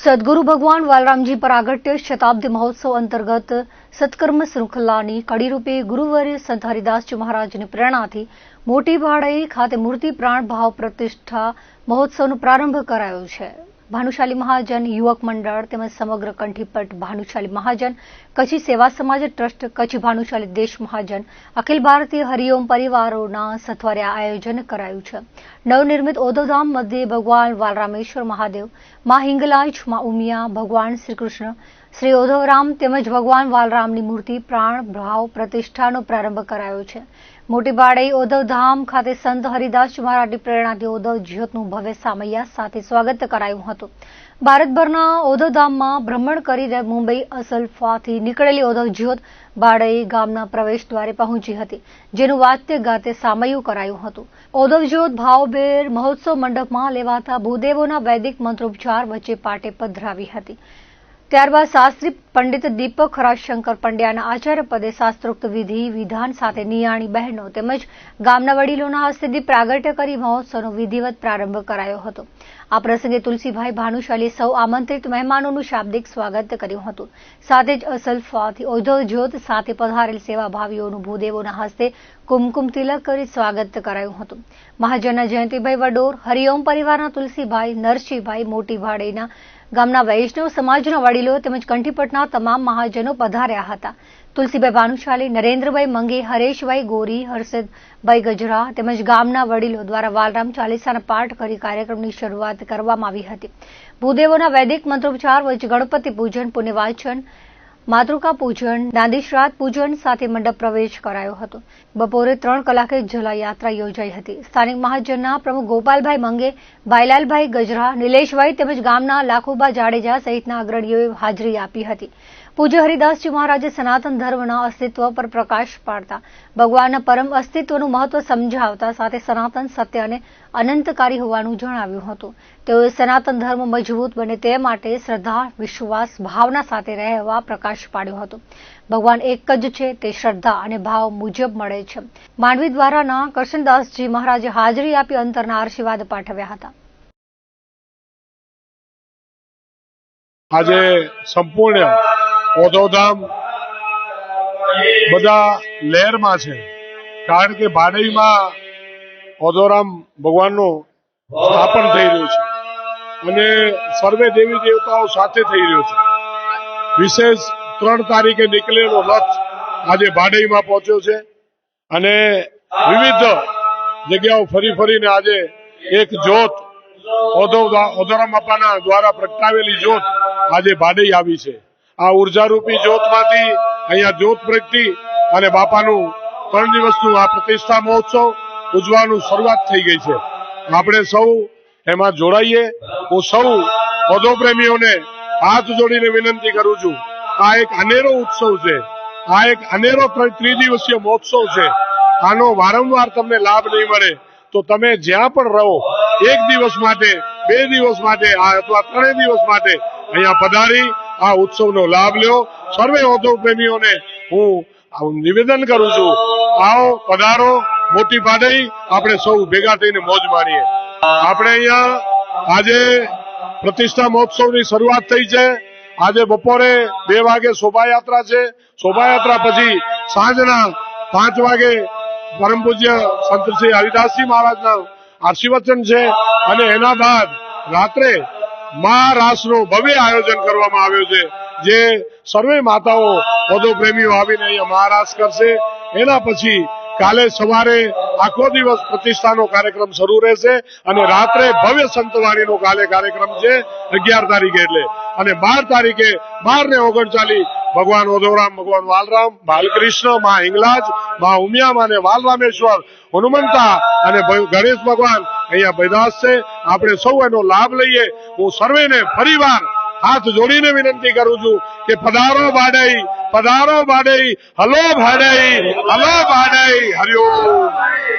સદગુરુ ભગવાન વાલરામજી પરાગટ્ય શતાબ્દી મહોત્સવ અંતર્ગત સત્કર્મ શૃંખલાની કડીરૂપે ગુરુવર્ય સંત હરિદાસજી મહારાજની પ્રેરણાથી મોટી ભાડાઈ ખાતે મૂર્તિ પ્રાણ ભાવ પ્રતિષ્ઠા મહોત્સવનો પ્રારંભ કરાયો છે. ભાનુશાલી મહાજન, યુવક મંડળ તેમજ સમગ્ર કંઠીપટ ભાનુશાલી મહાજન, કચ્છી સેવા સમાજ ટ્રસ્ટ, કચ્છ ભાનુશાલી દેશ મહાજન, અખિલ ભારતીય હરિઓમ પરિવારોના સથવારે આયોજન કરાયું છે. નવનિર્મિત ઓદોધામ મધ્યે ભગવાન વાલરામેશ્વર મહાદેવ, મા હિંગલાજ, મા ઉમિયા, ભગવાન શ્રી કૃષ્ણ શ્રી ઓધવરામ તેમજ ભગવાન વાલરામની મૂર્તિ પ્રાણ, ભાવ, પ્રતિષ્ઠાનો પ્રારંભ કરાયો છે. મોટી ઉદ્ધવધામ ખાતે સંત હરિદાસ મહારાજની પ્રેરણાથી ઓધવ જ્યોતનું ભવ્ય સામૈયા સાથે સ્વાગત કરાયું હતું. ભારતભરના ઓધવધામમાં ભ્રમણ કરીને મુંબઈ અસલફાથી નીકળેલી ઓધવ જ્યોત બાળઈ ગામના પ્રવેશ દ્વારે પહોંચી હતી, જેનું વાત્ય ગાતે સામયું કરાયું હતું. ઓધવ જ્યોત ભાવભેર મહોત્સવ મંડપમાં લેવાતા ભૂદેવોના વૈદિક મંત્રોપચાર વચ્ચે પાટે પધરાવી હતી. ત્યારબાદ શાસ્ત્રી પંડિત દીપક રાજશંકર પંડ્યાના આચાર્ય પદે શાસ્ત્રોક્ત વિધિ, વિધાન સાથે નિયાણી બહેનો તેમજ ગામના વડીલોના હસ્તે દીપ પ્રાગટ્ય કરી મહોત્સવનો વિધિવત પ્રારંભ કરાયો હતો. આ પ્રસંગે તુલસીભાઈ ભાનુશાલીએ સૌ આમંત્રિત મહેમાનોનું શાબ્દિક સ્વાગત કર્યું હતું. સાથે જ અસલ ફાથી જ્યોત સાથે પધારેલ સેવાભાવીઓનું ભૂદેવોના હસ્તે કુમકુમ તિલક કરી સ્વાગત કરાયું હતું. મહાજનના જયંતિભાઈ વડોર, હરિઓમ પરિવારના તુલસીભાઈ, નરસિંહભાઈ મોટી ભાડેના ગામના વૈષ્ણવ સમાજના વડીલો તેમજ કંઠીપટના તમામ મહાજનો પધાર્યા હતા. તુલસીભાઈ ભાનુશાલી, નરેન્દ્રભાઈ મંગે, હરેશભાઈ ગોરી, હર્ષદભાઈ ગજરા તેમજ ગામના વડીલો દ્વારા વાલરામ ચાલીસાના પાઠ કરી કાર્યક્રમની શરૂઆત કરવામાં આવી હતી. ભૂદેવોના વૈદિક મંત્રોપચાર વચ્ચે ગણપતિ પૂજન, પુણ્યવાચન માતૃકા પૂજન દાંડીશ્રાદ પૂજન સાથે મંડપ પ્રવેશ કરાયો હતો. બપોરે ત્રણ કલાકે જલા યાત્રા યોજાઈ હતી. સ્થાનિક મહાજનના પ્રમુખ ગોપાલભાઈ મંગે, ભાઈલાલભાઈ ગજરા, નિલેશભાઈ તેમજ ગામના લાખુબા જાડેજા સહિતના અગ્રણીઓએ હાજરી આપી હતી. પૂજ્ય હરિદાસજી મહારાજે સનાતન ધર્મના અસ્તિત્વ પર પ્રકાશ પાડતા, ભગવાનના પરમ અસ્તિત્વનું મહત્વ સમજાવતા સાથે સનાતન સત્ય અને અનંતકારી હોવાનું જણાવ્યું હતું. તેઓએ સનાતન ધર્મ મજબૂત બને તે માટે શ્રદ્ધા, વિશ્વાસ, ભાવના સાથે રહેવા, પ્રકાશ પાડ્યો હતો. ભગવાન એક જ છે, તે શ્રદ્ધા અને ભાવ મુજબ મળે છે. માંડવી દ્વારાના કરશનદાસજી મહારાજે હાજરી આપી અંતરના આશીર્વાદ પાઠવ્યા હતા. આજે સંપૂર્ણ ઓધોધામ બધા લહેરમાં છે. કારણ કે ભાડવીમાં ઓધોરામ ભગવાનનું સ્થાપન થઈ રહ્યું છે. અને સર્વે દેવી દેવતાઓ સાથે થઈ રહ્યું છે. વિશેષ ત્રણ તારીખે નીકળેલો રથ આજે ભાડઈમાં પહોંચ્યો છે અને વિવિધ જગ્યાઓ ફરી ફરીને આજે એક ઓધવ ઓધોરામ બાપાના દ્વારા પ્રગટાવેલી જ્યોત આજે ભાડઈ આવી છે. આ ઉર્જારૂપી જ્યોતમાંથી અહીંયા જ્યોત પ્રગટી અને બાપાનું ત્રણ દિવસનું આ પ્રતિષ્ઠા મહોત્સવ ઉજવાનું શરૂઆત થઈ ગઈ છે. આપણે સૌ એમાં જોડાઈએ. હું સૌ પદો પ્રેમીઓને હાથ જોડીને વિનંતી કરું છું આ એક અનેરો ઉત્સવ છે. આ એક અનેરો ત્રિદિવસીય મહોત્સવ છે. આનો વારંવાર તમને લાભ નહીં મળે તો તમે જ્યાં પણ રહો, એક દિવસ માટે, બે દિવસ માટે અથવા ત્રણેય દિવસ માટે અહીંયા પધારી આ ઉત્સવનો લાભ લ્યો. સર્વે ઉદ્યોગ પ્રેમીઓને હું નિવેદન કરું છું. આવો, પધારો, મોટી પાડઈ, આપણે સૌ ભેગા થઈને મોજ માણીએ. આપણે અહીંયા આજે પ્રતિષ્ઠા મહોત્સવની શરૂઆત થઈ છે. આજે બપોરે બે વાગે શોભાયાત્રા છે. શોભાયાત્રા પછી સાંજના પાંચ વાગે પરમ પૂજ્ય સંત શ્રી હરિદાસજી મહારાજના આશીર્વચન છે અને એના બાદ રાત્રે મહારાસનું ભવ્ય આયોજન કરવામાં આવ્યું છે, જે સર્વે માતાઓ પદો પ્રેમીઓ આવીને અહીંયા મહારાસ કરશે. એના પછી કાલે સવારે આખો દિવસ પ્રતિષ્ઠાનો કાર્યક્રમ શરૂ રહેશે અને રાત્રે ભવ્ય સંતવાણીનો કાલે કાર્યક્રમ છે અગિયાર તારીખે એટલે. અને બાર તારીખે બાર ને ઓગણચાલીસ ભગવાન ઓધોરામ ભગવાન વાલરામ, બાલકૃષ્ણ, મા હિંગલાજ, મા ઉમિયા અને વાલરામેશ્વર હનુમંતા અને ગણેશ ભગવાન અહીંયા બૈદાસ છે આપણે સૌ એનો લાભ લઈએ. હું સર્વેને ફરીવાર હાથ જોડીને વિનંતી કરું છું કે પધારો બાડઈ પધારો બાડઈ હલો ભાડઈ હલો ભાડઈ હરિઓમ